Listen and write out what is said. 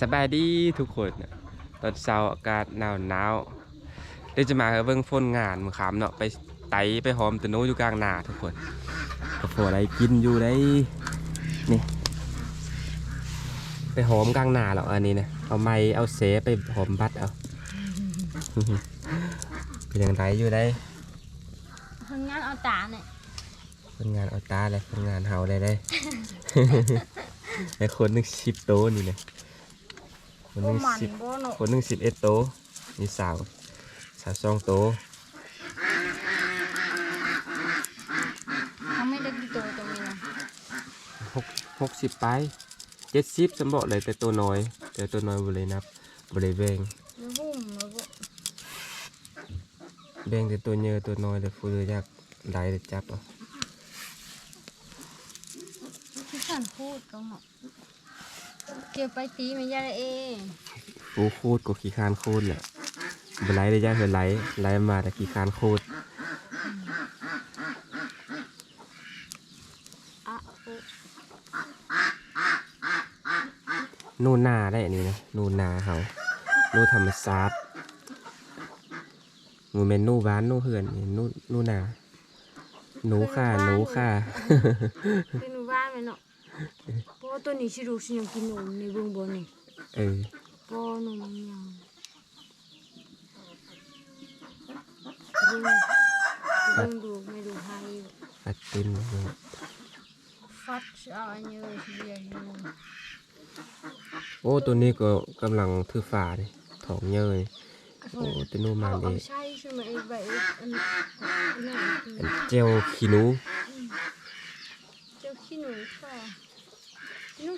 สบายดีทุกคนตอนเช้าอากาศหนาวหนาวเดี๋ยวจะมาเบิ่งฝนงานมือขามเนาะไปไตไปหอมตะโนอยู่กลางนาทุกคนกระโปอะไรกินอยู่ได้นี่ไปหอมกลางนาหรอกอันนี้นะเอาไม้เอาเสไปหอมบัดเอาเป็นยังไงอยู่ได้ทำงานเอาตาเนี่ยคนงานเอาตาเลยคนงานเฮาเลยได้ ไอคนหนึงสิบโตะนี่นะ คนหโบนึงมันสิบโบโนคนหนึ่งสิบเอ็ดโตะนี่สาวสาวสองโตะเขาไม่ได้กี่ตัวตรงนี้นะหกหกสิบไปเจ็ดสิบสำบอกเลยแต่ตัวน้อย แต่ตัวน้อยบรินับบริเวงแล้วบุ้มแล้วบุแบ่งแต่ตัวเยอะตัวน้อยแต่ฟูเลยอยากได้แต่จับเอะที่ฉันพูดก็เหมาะ เกี่ยวไปตีไม่ยากเองฟูคูดก็ขี้คานคูดแหละบไลได้ยากเธอไลไลมาแต่ขี้คานคูดอะโอ้นู่นนาได้อันนี้นะนู่นนาเขานู่นธรรมศาสตร์มูเมนนู่บ้านนู่เฮือนนี่นู่นนู่นนาหนูค่ะหนูค่ะเป็นหนูบ้านไหมเนาะ เพราะว่าตัวนี้ชิรูชิยังกินนมในเบื้องบนนี่เออเพราะนมยังเบื้องเบื้องดูไม่ดูให้ปัดตินเนอะฟัดเอาอันเยอะทีเดียวอยู่โอ้ตัวนี้ก็กำลังถือฝาเลยถองเยยโอ้ตัวนู้นมาเอาเอเอางใช่ใช่ไหมไอ้ใบอันอันนั้นคืออันเจลขี้หนูเจ้าขี้หนูค่ะ Ну,